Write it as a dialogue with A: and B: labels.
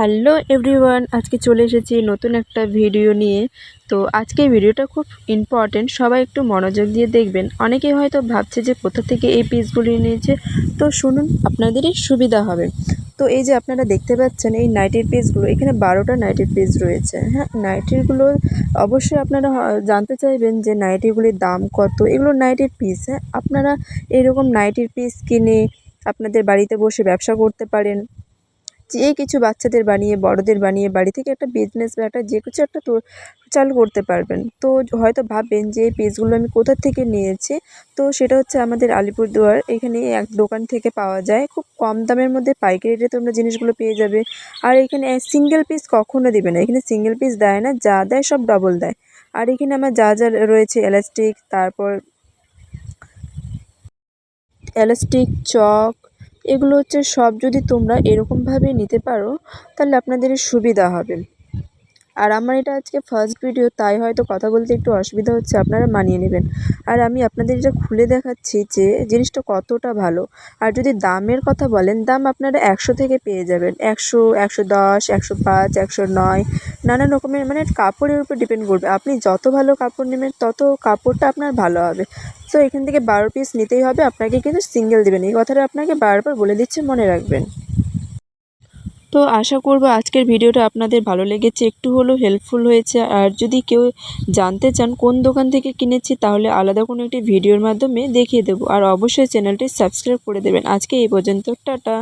A: Hello everyone, আজকে চলে এসেছি নতুন একটা ভিডিও নিয়ে। তো আজকে ভিডিওটা খুব ইম্পর্টেন্ট সবাই একটু মনোযোগ দিয়ে দেখবেন। অনেকেই হয়তো ভাবছে যে কোথা থেকে এই পিসগুলি নিয়েছে। তো শুনুন, আপনাদেরই সুবিধা হবে। তো এই যে আপনারা দেখতে পাচ্ছেন, এই নাইটির পিসগুলো এখানে বারোটা নাইটির পিস রয়েছে। হ্যাঁ নাইটিগুলো অবশ্যই আপনারা জানতে চাইবেন যে নাইটিগুলির দাম কত। এগুলো নাইটির পিস হ্যাঁ। আপনারা এরকম নাইটির পিস কিনে আপনাদের বাড়িতে বসে ব্যবসা করতে পারেন। যে কিছু বাচ্চাদের বানিয়ে, বড়দের বানিয়ে, বাড়ি থেকে একটা বিজনেস বা একটা যে কিছু একটা তো চালু করতে পারবেন। তো হয়তো ভাববেন যে এই পিসগুলো আমি কোথা থেকে নিয়েছি? তো সেটা হচ্ছে আমাদের আলিপুরদুয়ার। এখানে এক দোকান থেকে পাওয়া যায়। খুব কম দামের মধ্যে পাইকারি রেটে তোমরা জিনিসগুলো পেয়ে যাবে। আর এখানে সিঙ্গেল পিস কখনো দেবে না। এখানে সিঙ্গেল পিস দেয় না, যা দেয় সব ডবল দেয়। আর এখানে আমার যা যা রয়েছে এলাস্টিক তারপর এলাস্টিক চক এগুলো হচ্ছে সব যদি তোমরা এরকমভাবে নিতে পারো, তাহলে আপনাদের সুবিধা হবে। আর আমার এটা আজকে ফার্স্ট ভিডিও তাই হয়তো কথা বলতে একটু অসুবিধা হচ্ছে, আপনারা মানিয়ে নেবেন। আর আমি আপনাদের এটা খুলে দেখাচ্ছি যে জিনিসটা কতটা ভালো। আর যদি দামের কথা বলেন, দাম আপনারা একশো থেকে পেয়ে যাবেন। একশো একশো দশ, একশো পাঁচ, একশো নয় নানান রকমের মানে কাপড়ের উপর ডিপেন্ড করবে। আপনি যত ভালো কাপড় নেবেন, তত কাপড়টা আপনার ভালো হবে। সো এখান থেকে বারো পিস নিতেই হবে। আপনাকে কিন্তু সিঙ্গেল দেবেন। এই কথাটা আপনাকে বারবার বলে দিচ্ছে, মনে রাখবেন। তো আশা করব আজকের ভিডিওটা আপনাদের ভালো লেগেছে। একটু হলেও হেল্পফুল হয়েছে। আর যদি কেউ জানতে চান কোন দোকান থেকে কিনেছি, তাহলে আলাদা কোনো একটি ভিডিওর মাধ্যমে দেখিয়ে দেবো। আর অবশ্যই চ্যানেলটি সাবস্ক্রাইব করে দেবেন। আজকে এই পর্যন্ত। টাটা।